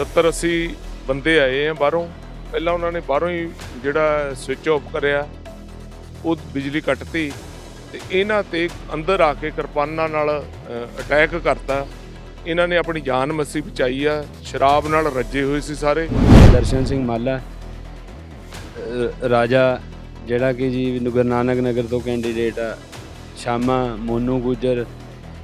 70 80 ਬੰਦੇ ਆਏ ਆ ਬਾਹਰੋਂ। ਪਹਿਲਾਂ ਉਹਨਾਂ ਨੇ ਬਾਹਰੋਂ ਹੀ ਜਿਹੜਾ ਸਵਿਚ ਆਫ ਕਰਿਆ, ਉਹ ਬਿਜਲੀ ਕੱਟਤੀ ਤੇ ਇਹਨਾਂ ਤੇ ਅੰਦਰ ਆ ਕੇ ਕਿਰਪਾਨਾਂ ਨਾਲ ਅਟੈਕ ਕਰਤਾ। ਇਹਨਾਂ ਨੇ ਆਪਣੀ ਜਾਨ ਮੱਸੀ ਬਚਾਈ ਆ, ਸ਼ਰਾਬ ਨਾਲ ਰੱਜੇ ਹੋਏ ਸੀ ਸਾਰੇ। ਦਰਸ਼ਨ ਸਿੰਘ ਮਾਲਾ ਰਾਜਾ ਜਿਹੜਾ ਕਿ ਜੀ ਗੁਰੂ ਨਾਨਕ ਨਗਰ ਤੋਂ ਕੈਂਡੀਡੇਟ ਆ, ਸ਼ਾਮਾ ਮੋਨੂ ਗੁਜਰ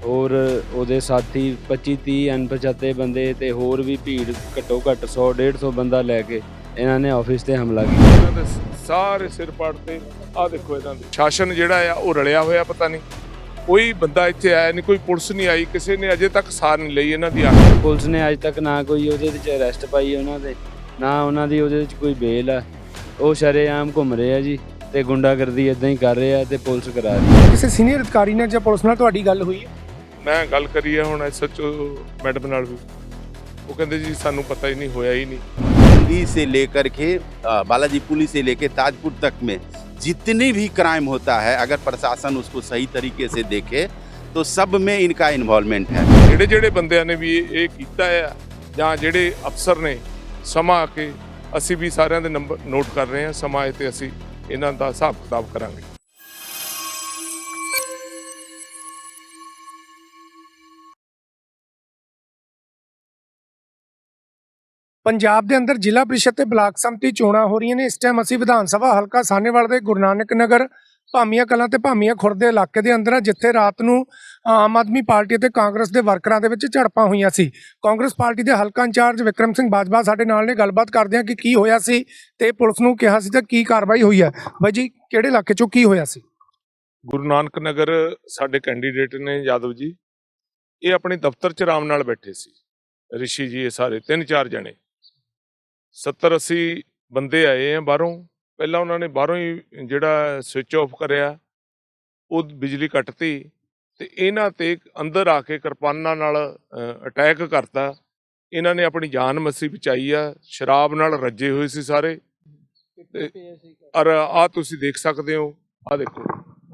ਹੋਰ ਉਹਦੇ ਸਾਥੀ 25 30 ਅਣਪਛਾਤੇ ਬੰਦੇ ਤੇ ਹੋਰ ਵੀ ਭੀੜ ਘੱਟੋ ਘੱਟ 100 150 ਬੰਦਾ ਲੈ ਕੇ ਇਹਨਾਂ ਨੇ ਆਫਿਸ ਤੇ ਹਮਲਾ ਕੀਤਾ। ਇਹਨਾਂ ਦੇ ਸਾਰੇ ਸਿਰ ਪਾੜ ਤੇ ਆਹ ਦੇਖੋ ਇਹਨਾਂ ਦੇ। ਸ਼ਾਸਨ ਜਿਹੜਾ ਆ ਉਹ ਰਲਿਆ ਹੋਇਆ ਪਤਾ ਨਹੀਂ। ਕੋਈ ਬੰਦਾ ਇੱਥੇ ਆਇਆ ਨਹੀਂ ਕੋਈ ਪੁਲਿਸ ਨਹੀਂ ਆਈ ਕਿਸੇ ਨੇ ਅਜੇ ਤੱਕ ਸਾਰ ਨਹੀਂ ਲਈ ਇਹਨਾਂ ਦੀ ਆ ਪੁਲਿਸ ਨੇ ਅੱਜ ਤੱਕ ਨਾ ਕੋਈ ਉਹਦੇ ਵਿੱਚ ਅਰੈਸਟ ਪਾਈ ਉਹਨਾਂ ਦੇ ਨਾ ਉਹਨਾਂ ਦੀ ਉਹਦੇ ਵਿੱਚ ਕੋਈ ਬੇਲ ਆ। ਉਹ ਸ਼ਰੇਆਮ ਘੁੰਮ ਰਹੇ ਆ ਜੀ ਤੇ ਗੁੰਡਾਗਰਦੀ ਇਦਾਂ ਹੀ ਕਰ ਰਹੇ ਆ ਤੇ ਪੁਲਿਸ ਕਰਾ ਰਹੀ ਹੈ ਕਿਸੇ ਸੀਨੀਅਰ ਅਧਿਕਾਰੀ ਨਾਲ ਜਾਂ ਪੁਲਿਸ ਨਾਲ ਤੁਹਾਡੀ ਗੱਲ ਹੋਈ ਹੈ? ਮੈਂ ਗੱਲ ਕਰੀ ਹੈ ਹੁਣ ਐਸਐਚਓ ਮੈਡਮ ਨਾਲ ਵੀ ਉਹ ਕਹਿੰਦੇ ਜੀ ਸਾਨੂੰ ਪਤਾ ਹੀ ਨਹੀਂ ਹੋਇਆ ਹੀ ਨਹੀਂ दिल्ली से लेकर के अ, बालाजी पुली से लेकर ताजपुर तक में जितनी भी क्राइम होता है अगर प्रशासन उसको सही तरीके से देखे तो सब में इनका इन्वॉल्वमेंट है ਜਿਹੜੇ ਜਿਹੜੇ ਬੰਦਿਆਂ ਨੇ ਵੀ ਇਹ ਇਹ ਕੀਤਾ ਆ ਜਾਂ ਜਿਹੜੇ ਅਫਸਰ ਨੇ ਸਮਾਂ ਆ ਕੇ ਅਸੀਂ ਵੀ ਸਾਰਿਆਂ ਦੇ ਨੰਬਰ ਨੋਟ ਕਰ ਰਹੇ ਹਾਂ ਸਮਾਂ ਆਏ ਤੇ ਅਸੀਂ ਇਹਨਾਂ ਦਾ ਹਿਸਾਬ ਕਿਤਾਬ ਕਰਾਂਗੇ ਪੰਜਾਬ ਦੇ ਅੰਦਰ ਜ਼ਿਲ੍ਹਾ ਪ੍ਰੀਸ਼ਦ ਤੇ ਬਲਾਕ ਸੰਮਤੀ ਚੋਣਾਂ ਹੋ ਰਹੀਆਂ ਨੇ। ਇਸ ਟਾਈਮ ਅਸੀਂ ਵਿਧਾਨ ਸਭਾ ਹਲਕਾ ਸਾਹਨੇਵਾਲ ਦੇ ਗੁਰੂ ਨਾਨਕ ਨਗਰ, ਭਾਮੀਆਂ ਕਲਾਂ ਤੇ ਭਾਮੀਆਂ ਖੁਰਦ ਦੇ ਇਲਾਕੇ ਦੇ ਅੰਦਰ ਆ, ਜਿੱਥੇ ਰਾਤ ਨੂੰ ਆਮ ਆਦਮੀ ਪਾਰਟੀ ਅਤੇ ਕਾਂਗਰਸ ਦੇ ਵਰਕਰਾਂ ਦੇ ਵਿੱਚ ਝੜਪਾਂ ਹੋਈਆਂ ਸੀ। ਕਾਂਗਰਸ ਪਾਰਟੀ ਦੇ ਹਲਕਾ ਇੰਚਾਰਜ ਵਿਕਰਮ ਸਿੰਘ ਬਾਜਵਾ ਸਾਡੇ ਨਾਲ ਨੇ। ਗੱਲਬਾਤ ਕਰਦੇ ਹਾਂ ਕਿ ਕੀ ਹੋਇਆ ਸੀ ਤੇ ਪੁਲਿਸ ਨੂੰ ਕਿਹਾ ਸੀ ਤਾਂ ਕੀ ਕਾਰਵਾਈ ਹੋਈ ਹੈ। ਬਾਈ ਜੀ, ਕਿਹੜੇ ਇਲਾਕੇ 'ਚੋਂ ਕੀ ਹੋਇਆ ਸੀ? ਗੁਰੂ ਨਾਨਕ ਨਗਰ ਸਾਡੇ ਕੈਂਡੀਡੇਟ ਨੇ ਯਾਦਵ ਜੀ। ਇਹ ਆਪਣੇ ਦਫ਼ਤਰ 'ਚ ਆਰਾਮ ਨਾਲ ਬੈਠੇ ਸੀ। ਰਿਸ਼ੀ ਜੀ ਇਹ ਸਾਰੇ ਤਿੰਨ ਚਾਰ ਜਣੇ। 70 80 ਬੰਦੇ ਆਏ ਆ ਬਾਹਰੋਂ। ਪਹਿਲਾਂ ਉਹਨਾਂ ਨੇ ਬਾਹਰੋਂ ਹੀ ਜਿਹੜਾ ਸਵਿਚ ਆਫ ਕਰਿਆ ਉਹ ਬਿਜਲੀ ਕੱਟਤੀ ਤੇ ਇਹਨਾਂ ਤੇ ਅੰਦਰ ਆ ਕੇ ਕਿਰਪਾਨਾਂ ਨਾਲ ਅਟੈਕ ਕਰਤਾ। ਇਹਨਾਂ ਨੇ ਆਪਣੀ ਜਾਨ ਮੱਸੀ ਬਚਾਈ ਆ ਸ਼ਰਾਬ ਨਾਲ ਰੱਜੇ ਹੋਏ ਸੀ ਸਾਰੇ। ਤੇ ਔਰ ਆ ਤੁਸੀਂ ਦੇਖ ਸਕਦੇ ਹੋ ਆ ਦੇਖੋ।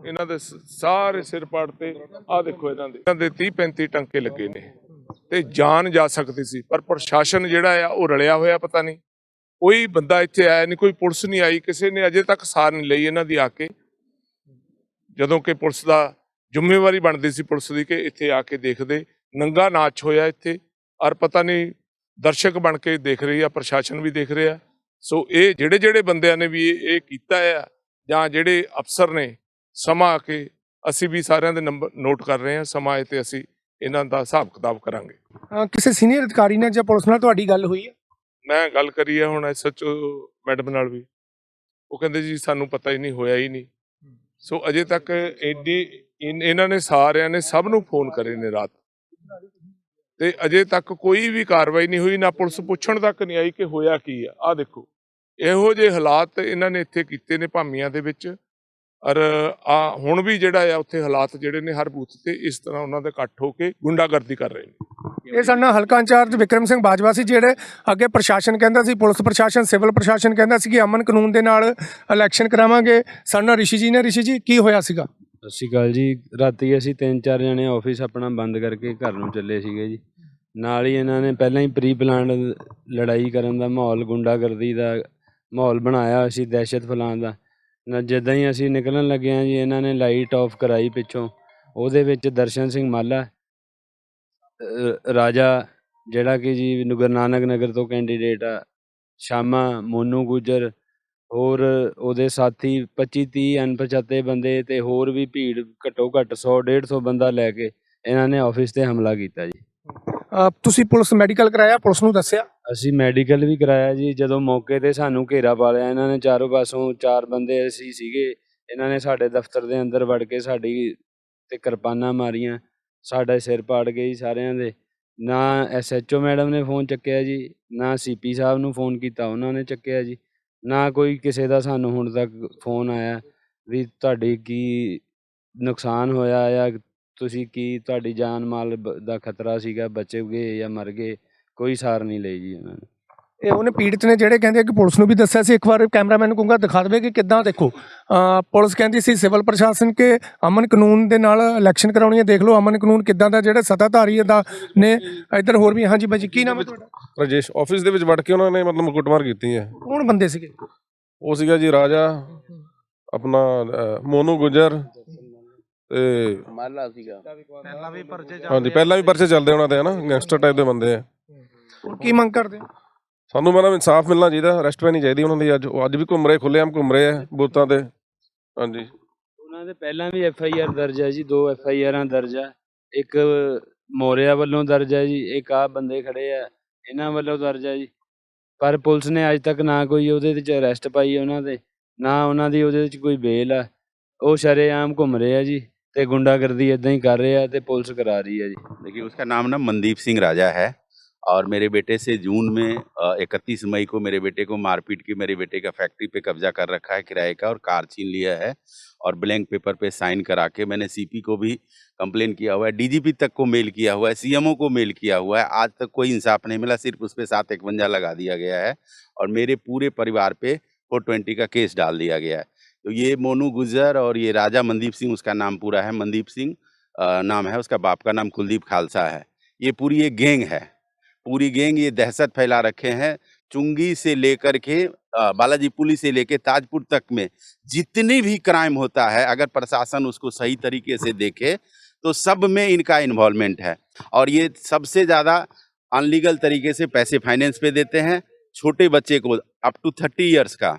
ਇਹਨਾਂ ਦੇ ਸਾਰੇ ਸਿਰ ਪਾੜ ਤੇ ਆ ਦੇਖੋ ਇਹਨਾਂ ਦੇ। ਇਹਨਾਂ ਦੇ 30 35 ਟੰਕੇ ਲੱਗੇ ਨੇ। ਤੇ ਜਾਨ ਜਾ ਸਕਦੀ ਸੀ ਪਰ ਪ੍ਰਸ਼ਾਸਨ ਜਿਹੜਾ ਆ ਉਹ ਰਲਿਆ ਹੋਇਆ ਪਤਾ ਨਹੀਂ। ਕੋਈ ਬੰਦਾ ਇੱਥੇ ਆਇਆ ਨਹੀਂ, ਕੋਈ ਪੁਲਿਸ ਨਹੀਂ ਆਈ, ਕਿਸੇ ਨੇ ਅਜੇ ਤੱਕ ਸਾਰ ਨਹੀਂ ਲਈ ਇਹਨਾਂ ਦੀ ਆ ਕੇ। ਜਦੋਂ ਕਿ ਪੁਲਿਸ ਦਾ ਜ਼ਿੰਮੇਵਾਰੀ ਬਣਦੀ ਸੀ ਪੁਲਿਸ ਦੀ ਕਿ ਇੱਥੇ ਆ ਕੇ ਦੇਖਦੇ। ਨੰਗਾ ਨਾਚ ਹੋਇਆ ਇੱਥੇ ਔਰ ਪਤਾ ਨਹੀਂ ਦਰਸ਼ਕ ਬਣ ਕੇ ਦੇਖ ਰਹੀ ਆ, ਪ੍ਰਸ਼ਾਸਨ ਵੀ ਦੇਖ ਰਿਹਾ। ਸੋ ਇਹ ਜਿਹੜੇ ਜਿਹੜੇ ਬੰਦਿਆਂ ਨੇ ਵੀ ਇਹ ਕੀਤਾ ਆ ਜਾਂ ਜਿਹੜੇ ਅਫਸਰ ਨੇ, ਸਮਾਂ ਆ ਕੇ ਅਸੀਂ ਵੀ ਸਾਰਿਆਂ ਦੇ ਨੰਬਰ ਨੋਟ ਕਰ ਰਹੇ ਹਾਂ, ਸਮਾਂ ਆਏ ਤੇ ਅਸੀਂ ਇਹਨਾਂ ਦਾ ਹਿਸਾਬ ਕਿਤਾਬ ਕਰਾਂਗੇ ਕਿਸੇ ਸੀਨੀਅਰ ਅਧਿਕਾਰੀ ਨਾਲ ਜਾਂ ਪੁਲਿਸ ਨਾਲ ਤੁਹਾਡੀ ਗੱਲ ਹੋਈ ਹੈ? ਮੈਂ ਗੱਲ ਕਰੀ ਹੈ ਹੁਣ ਐਸਐਚਓ ਮੈਡਮ ਨਾਲ ਵੀ। ਉਹ ਕਹਿੰਦੇ ਜੀ ਸਾਨੂੰ ਪਤਾ ਹੀ ਨਹੀਂ ਹੋਇਆ ਹੀ ਨਹੀਂ। ਸੋ ਅਜੇ ਤੱਕ ਐਡੀ ਇਹਨਾਂ ਨੇ ਸਾਰਿਆਂ ਨੇ ਸਭ ਨੂੰ ਫੋਨ ਕਰੇ ਨੇ ਰਾਤ। ਤੇ ਅਜੇ ਤੱਕ ਕੋਈ ਵੀ ਕਾਰਵਾਈ ਨਹੀਂ ਹੋਈ ਨਾ ਪੁਲਿਸ ਪੁੱਛਣ ਤੱਕ ਨਹੀਂ ਆਈ ਕਿ ਹੋਇਆ ਕੀ ਆ। ਆ ਦੇਖੋ ਇਹੋ ਜਿਹੇ ਹਾਲਾਤ ਇਹਨਾਂ ਨੇ ਇੱਥੇ ਕੀਤੇ ਨੇ ਭਾਮੀਆਂ ਦੇ ਵਿੱਚ। ਔਰ ਆ ਹੁਣ ਵੀ ਜਿਹੜਾ ਆ ਉੱਥੇ ਹਾਲਾਤ ਜਿਹੜੇ ਨੇ ਹਰ ਬੂਥ ਤੇ ਇਸ ਤਰ੍ਹਾਂ ਉਹਨਾਂ ਦੇ ਇਕੱਠ ਹੋ ਕੇ ਗੁੰਡਾਗਰਦੀ ਕਰ ਰਹੇ ਨੇ। ਇਹ ਸਾਡੇ ਨਾਲ ਹਲਕਾ ਇੰਚਾਰਜ ਵਿਕਰਮ ਸਿੰਘ ਬਾਜਵਾ ਸੀ ਜਿਹੜੇ ਅੱਗੇ ਪ੍ਰਸ਼ਾਸਨ ਕਹਿੰਦਾ ਸੀ ਪੁਲਿਸ ਪ੍ਰਸ਼ਾਸਨ ਸਿਵਲ ਪ੍ਰਸ਼ਾਸਨ ਕਹਿੰਦਾ ਸੀ ਕਿ ਅਮਨ ਕਾਨੂੰਨ ਦੇ ਨਾਲ ਇਲੈਕਸ਼ਨ ਕਰਾਵਾਂਗੇ। ਸਾਡੇ ਨਾਲ ਰਿਸ਼ੀ ਜੀ ਨੇ। ਰਿਸ਼ੀ ਜੀ ਕੀ ਹੋਇਆ ਸੀਗਾ? ਸਤਿ ਸ਼੍ਰੀ ਅਕਾਲ ਜੀ। ਰਾਤੀ ਅਸੀਂ ਤਿੰਨ ਚਾਰ ਜਣੇ ਆਫਿਸ ਆਪਣਾ ਬੰਦ ਕਰਕੇ ਘਰ ਨੂੰ ਚੱਲੇ ਸੀਗੇ ਜੀ। ਨਾਲ ਹੀ ਇਹਨਾਂ ਨੇ ਪਹਿਲਾਂ ਹੀ ਪ੍ਰੀ ਪਲਾਨ ਲੜਾਈ ਕਰਨ ਦਾ ਮਾਹੌਲ ਗੁੰਡਾਗਰਦੀ ਦਾ ਮਾਹੌਲ ਬਣਾਇਆ ਸੀ ਦਹਿਸ਼ਤ ਫੈਲਾਉਣ ਦਾ। ਨਾ ਜਿੱਦਾਂ ਹੀ ਅਸੀਂ ਨਿਕਲਣ ਲੱਗੇ ਹਾਂ ਜੀ ਇਹਨਾਂ ਨੇ ਲਾਈਟ ਆਫ ਕਰਾਈ ਪਿੱਛੋਂ। ਉਹਦੇ ਵਿੱਚ ਦਰਸ਼ਨ ਸਿੰਘ ਮਾਲਾ ਅ, ਰਾਜਾ ਜਿਹੜਾ ਕਿ ਜੀ ਗੁਰੂ ਨਾਨਕ ਨਗਰ ਤੋਂ ਕੈਂਡੀਡੇਟ ਆ ਸ਼ਾਮਾ ਮੋਨੂ ਗੁਜਰ ਹੋਰ ਉਹਦੇ ਸਾਥੀ 25 30 ਅਣਪਛਾਤੇ ਬੰਦੇ ਤੇ ਹੋਰ ਵੀ ਭੀੜ ਘੱਟੋ ਘੱਟ 100 150 ਬੰਦਾ ਲੈ ਕੇ ਇਹਨਾਂ ਨੇ ਆਫਿਸ ਤੇ ਹਮਲਾ ਕੀਤਾ ਜੀ। ਅਹ ਤੁਸੀਂ ਪੁਲਿਸ ਮੈਡੀਕਲ ਕਰਾਇਆ ਪੁਲਿਸ ਨੂੰ ਦੱਸਿਆ? ਅਸੀਂ ਮੈਡੀਕਲ ਵੀ ਕਰਾਇਆ ਜੀ, ਜਦੋਂ ਮੌਕੇ ਤੇ ਸਾਨੂੰ ਘੇਰਾ ਪਾ ਲਿਆ, ਇਹਨਾਂ ਨੇ ਚਾਰੋਂ ਪਾਸੋਂ ਚਾਰ ਬੰਦੇ ਅਸੀਂ ਸੀਗੇ, ਇਹਨਾਂ ਨੇ ਸਾਡੇ ਦਫ਼ਤਰ ਦੇ ਅੰਦਰ ਵੜ ਕੇ ਸਾਡੀ ਤੇ ਕਿਰਪਾਨਾਂ ਮਾਰੀਆਂ, ਸਾਡਾ ਸਿਰ ਪਾੜ ਗਏ ਜੀ ਸਾਰਿਆਂ ਦੇ, ਨਾ ਐਸਐਚਓ ਮੈਡਮ ਨੇ ਫੋਨ ਚੱਕਿਆ ਜੀ, ਨਾ ਸੀਪੀ ਸਾਹਿਬ ਨੂੰ ਫੋਨ ਕੀਤਾ, ਉਹਨਾਂ ਨੇ ਚੱਕਿਆ ਜੀ, ਨਾ ਕੋਈ ਕਿਸੇ ਦਾ ਸਾਨੂੰ ਹੁਣ ਤੱਕ ਫੋਨ ਆਇਆ ਵੀ ਤੁਹਾਡੀ ਕੀ ਨੁਕਸਾਨ ਹੋਇਆ ਜਾਂ ਤੁਸੀਂ ਕੀ, ਤੁਹਾਡੀ ਜਾਨ ਮਾਲ ਬ- ਦਾ ਖਤਰਾ ਸੀਗਾ, ਬਚੇ ਗਏ ਜਾਂ ਮਰ ਗਏ ਕੋਈ ਸਾਰ ਨਹੀਂ ਲਈ ਜੀ ਉਹਨਾਂ ਨੇ। ਇਹ ਉਹਨੇ ਪੀੜਤ ਨੇ ਜਿਹੜੇ ਕਹਿੰਦੇ ਕਿ ਪੁਲਿਸ ਨੂੰ ਵੀ ਦੱਸਿਆ ਸੀ ਇੱਕ ਵਾਰ ਕੈਮਰਾਮੈਨ ਨੂੰ ਕਹੂੰਗਾ ਦਿਖਾ ਦੇਵੇ ਕਿ ਕਿੱਦਾਂ ਦੇਖੋ। ਪੁਲਿਸ ਕਹਿੰਦੀ ਸੀ ਸਿਵਲ ਪ੍ਰਸ਼ਾਸਨ ਕੇ ਅਮਨ ਕਾਨੂੰਨ ਦੇ ਨਾਲ ਇਲੈਕਸ਼ਨ ਕਰਾਉਣੀ ਹੈ ਦੇਖ ਲਓ ਅਮਨ ਕਾਨੂੰਨ ਕਿੱਦਾਂ ਦਾ ਜਿਹੜੇ ਸੱਤਾਧਾਰੀ ਦਾ ਨੇ ਇੱਧਰ ਹੋਰ ਵੀ ਹਾਂਜੀ ਬਾਈ ਜੀ ਕੀ ਨਾਮ ਹੈ ਤੁਹਾਡਾ? ਰਾਜੇਸ਼ ਆਫਿਸ ਦੇ ਵਿੱਚ ਵੜ ਕੇ ਉਹਨਾਂ ਨੇ ਮਤਲਬ ਕੁੱਟਮਾਰ ਕੀਤੀ ਹੈ। ਕੌਣ ਬੰਦੇ ਸੀਗੇ? ਉਹ ਸੀਗਾ ਜੀ ਰਾਜਾ ਆਪਣਾ ਮੋਨੂ ਗੁਜਰ ਤੇ ਮਾਲਾ ਸੀਗਾ। ਹਾਂਜੀ ਪਹਿਲਾਂ ਵੀ ਪਰਚੇ ਚੱਲਦੇ ਉਹਨਾਂ ਦੇ ਹਨਾ ਗੈਂਗਸਟਰ ਟਾਈਪ ਦੇ ਬੰਦੇ ਆ। ਹੁਣ ਕੀ ਮੰਗ ਕਰਦੇ ਹੋ ਸਾਨੂੰ ਮਤਲਬ ਇਨਸਾਫ ਮਿਲਣਾ ਚਾਹੀਦਾ ਅਰੈਸਟ ਨਹੀਂ ਚਾਹੀਦੀ ਉਹਨਾਂ ਦੀ ਅੱਜ ਉਹ ਅੱਜ ਵੀ ਘੁੰਮ ਰਹੇ ਖੁੱਲ੍ਹੇਆਮ ਘੁੰਮ ਰਹੇ ਆ ਬੂਥਾਂ ਤੇ ਹਾਂਜੀ ਉਹਨਾਂ ਦੇ ਪਹਿਲਾਂ ਵੀ ਐਫ ਆਈ ਆਰ ਦਰਜ ਹੈ ਜੀ ਦੋ ਐਫ ਆਈ ਆਰਾਂ ਦਰਜ ਹੈ ਇੱਕ ਮੋਰਿਆ ਵੱਲੋਂ ਦਰਜ ਹੈ ਜੀ ਇੱਕ ਆ ਬੰਦੇ ਖੜੇ ਆ ਇਹਨਾਂ ਵੱਲੋਂ ਦਰਜ ਹੈ ਜੀ ਪਰ ਪੁਲਿਸ ਨੇ ਅੱਜ ਤੱਕ ਨਾ ਕੋਈ ਉਹਦੇ ਵਿੱਚ ਅਰੈਸਟ ਪਾਈ ਉਹਨਾਂ ਦੇ ਨਾ ਉਹਨਾਂ ਦੀ ਉਹਦੇ ਵਿੱਚ ਕੋਈ ਬੇਲ ਆ ਉਹ ਸ਼ਰੇਆਮ ਘੁੰਮ ਰਹੇ ਆ ਜੀ ਤੇ ਗੁੰਡਾਗਰਦੀ ਇਦਾਂ ਹੀ ਕਰ ਰਹੇ ਆ ਤੇ ਪੁਲਿਸ ਕਰਾ ਰਹੀ ਹੈ ਜੀ देखिए उसका नाम ना मनदीप सिंह राजा है और मेरे बेटे से जून में इकतीस मई को मेरे बेटे को मारपीट की मेरे बेटे का फैक्ट्री पे कब्जा कर रखा है, किराए का और कार छीन लिया है और ब्लैंक पेपर पे साइन करा के मैंने सीपी को भी कंप्लेन किया हुआ है डीजीपी तक को मेल किया हुआ है सीएमओ को मेल किया हुआ है, आज तक कोई इंसाफ नहीं मिला, सिर्फ़ उस पर सात इकवंजा लगा दिया गया है और मेरे पूरे परिवार पे फोर ट्वेंटी का केस डाल दिया गया है। तो ये मोनू गुजर और ये राजा मनदीप सिंह, उसका नाम पूरा है, मनदीप सिंह नाम है, उसका बाप का नाम कुलदीप खालसा है। ये पूरी एक गैंग है। पूरी गैंग ये दहशत फैला रखे हैं, चुंगी से लेकर के बालाजी पुलिस से लेकर ताजपुर तक में। जितनी भी क्राइम होता है, अगर प्रशासन उसको सही तरीके से देखे तो सब में इनका इन्वॉल्वमेंट है। और ये सबसे ज़्यादा अनलीगल तरीके से पैसे फाइनेंस पे देते हैं, छोटे बच्चे को अप टू थर्टी ईयर्स का।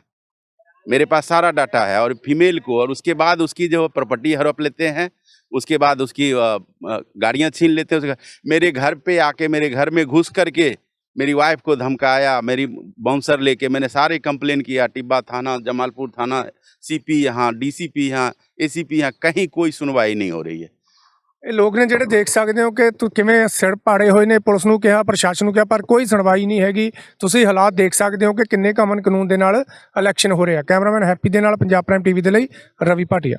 मेरे पास सारा डाटा है और फीमेल को और उसके बाद उसकी जो प्रॉपर्टी हड़प लेते हैं, उसके बाद उसकी गाड़ियाँ छीन लेते हैं, उसका मेरे घर पे आके, मेरे घर में घुस करके मेरी वाइफ को धमकाया, मेरी बाउंसर लेके मैंने सारे कंप्लेन किया, टिब्बा थाना, जमालपुर थाना सीपी यहाँ डीसीपी यहाँ एसीपी यहाँ, कहीं कोई सुनवाई नहीं हो रही है। ਇਹ ਲੋਕ ਨੇ ਜਿਹੜੇ ਦੇਖ ਸਕਦੇ ਹੋ ਕਿ ਤੂੰ, ਕਿਵੇਂ ਸਿਰ ਪਾੜੇ ਹੋਏ ਨੇ, ਪੁਲਿਸ ਨੂੰ ਕਿਹਾ, ਪ੍ਰਸ਼ਾਸਨ ਨੂੰ ਕਿਹਾ, ਪਰ ਕੋਈ ਸੁਣਵਾਈ ਨਹੀਂ ਹੈਗੀ। ਤੁਸੀਂ ਹਾਲਾਤ ਦੇਖ ਸਕਦੇ ਹੋ ਕਿ ਕਿੰਨੇ ਕੁ ਅਮਨ ਕਾਨੂੰਨ ਦੇ ਨਾਲ ਇਲੈਕਸ਼ਨ ਹੋ ਰਿਹਾ। ਕੈਮਰਾਮੈਨ ਹੈਪੀ ਦੇ ਨਾਲ ਪੰਜਾਬ ਪ੍ਰਾਈਮ ਟੀਵੀ ਦੇ ਲਈ ਰਵੀ ਭਾਟੀਆ।